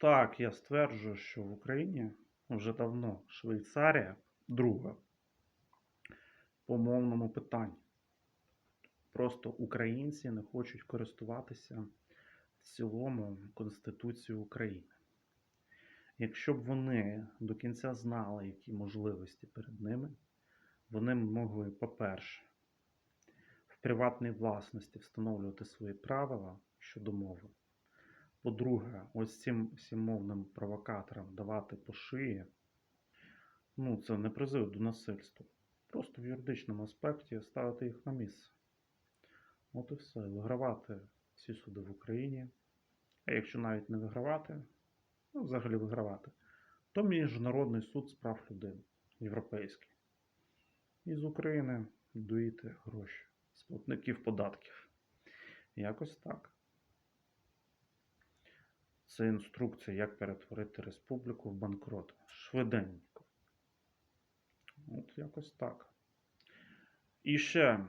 Так, я стверджую, що в Україні вже давно Швейцарія друга по мовному питанні. Просто українці не хочуть користуватися в цілому Конституцією України. Якщо б вони до кінця знали, які можливості перед ними, вони могли, по-перше, в приватній власності встановлювати свої правила щодо мови. По-друге, ось цим всім мовним провокаторам давати по шиї, ну, це не призив до насильства. Просто в юридичному аспекті ставити їх на місце. От і все. Вигравати всі суди в Україні. А якщо навіть не вигравати, ну, взагалі вигравати, то Міжнародний суд з прав людини, європейський. І з України доїти гроші з платників податків. Якось так. Це інструкція, як перетворити республіку в банкрот. Швиденько. От якось так. І ще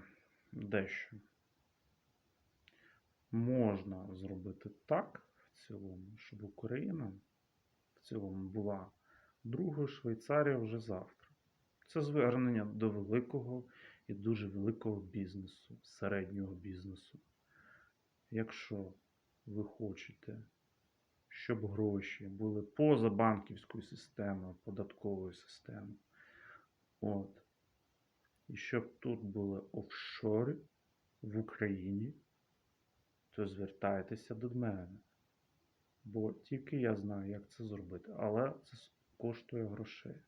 дещо. Можна зробити так в цілому, щоб Україна в цілому була другою Швейцарією вже завтра. Це звернення до великого і дуже великого бізнесу, середнього бізнесу. Якщо ви хочете щоб гроші були поза банківською системою, податковою системою. От. І щоб тут були офшори в Україні, то звертайтеся до мене. Бо тільки я знаю, як це зробити. Але це коштує грошей.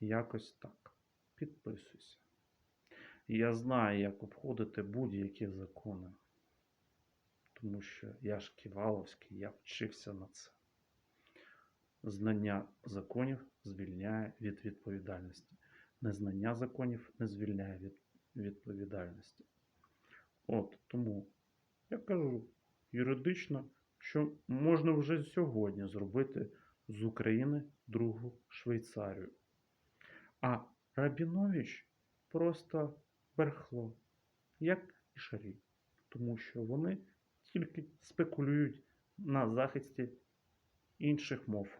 Якось так. Підписуйся. Я знаю, як обходити будь-які закони тому що я ж Ківаловський, я вчився на це. Знання законів звільняє від відповідальності. Незнання законів не звільняє від відповідальності. От тому я кажу юридично, що можна вже сьогодні зробити з України другу Швейцарію. А Рабінович просто берхло, як і Шарій, тому що вони тільки спекулюють на захисті інших мов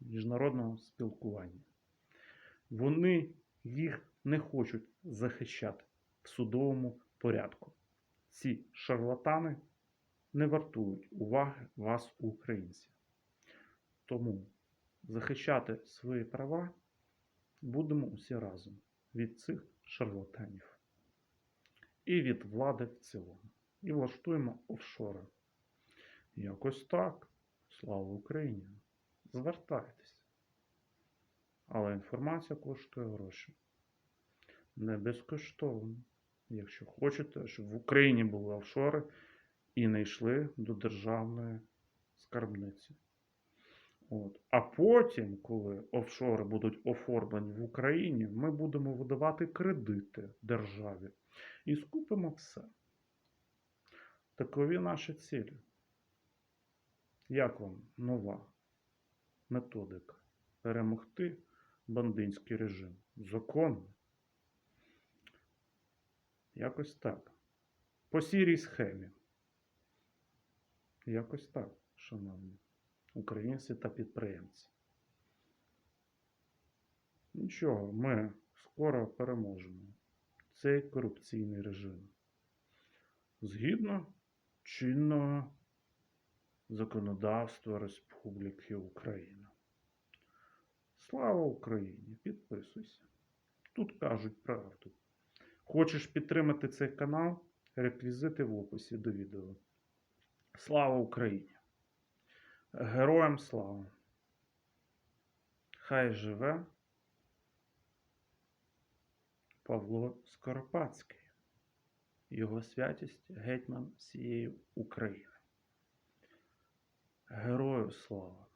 міжнародного спілкування. Вони їх не хочуть захищати в судовому порядку. Ці шарлатани не вартують уваги вас, українців. Тому захищати свої права будемо усі разом від цих шарлатанів і від влади в цілому і влаштуємо офшори. Якось так. Слава Україні! Звертайтеся. Але інформація коштує гроші. Не безкоштовно. Якщо хочете, щоб в Україні були офшори і не йшли до державної скарбниці. От. А потім, коли офшори будуть оформлені в Україні, ми будемо видавати кредити державі і скупимо все. Такові наші цілі. Як вам нова методика перемогти бандитський режим? Законно? Якось так. По сірій схемі. Якось так, шановні українці та підприємці. Нічого, ми скоро переможемо цей корупційний режим. Згідно чинного законодавства Республіки Україна. Слава Україні! Підписуйся. Тут кажуть правду. Хочеш підтримати цей канал? Реквізити в описі до відео. Слава Україні! Героям слава! Хай живе Павло Скоропадський його святість гетьман всієї України. Герою слава!